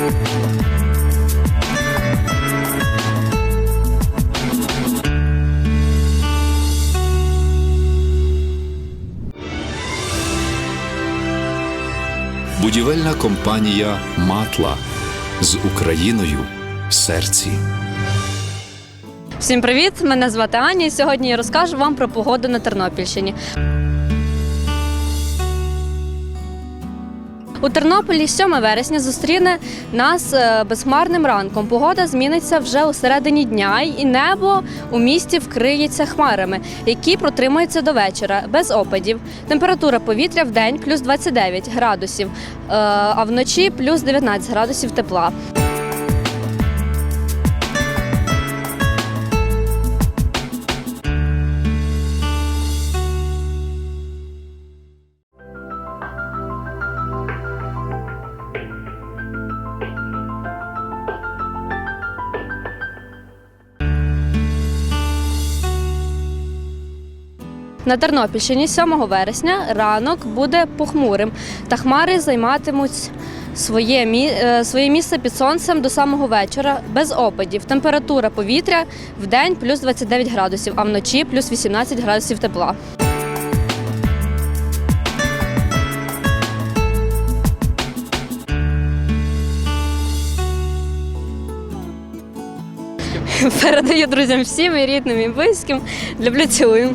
Будівельна компанія Матла з Україною в серці. Всім привіт! Мене звати Аня. і Сьогодні я розкажу вам про погоду на Тернопільщині. У Тернополі 7 вересня зустріне нас е, безхмарним ранком. Погода зміниться вже у середині дня, і небо у місті вкриється хмарами, які протримуються до вечора без опадів. Температура повітря в день плюс 29 градусів, е, а вночі плюс 19 градусів тепла. На Тернопільщині 7 вересня ранок буде похмурим, та хмари займатимуть своє, е, своє місце під сонцем до самого вечора без опадів. Температура повітря в день плюс 29 градусів, а вночі плюс 18 градусів тепла. Передаю друзям всім і рідним і близьким. Люблю цілую.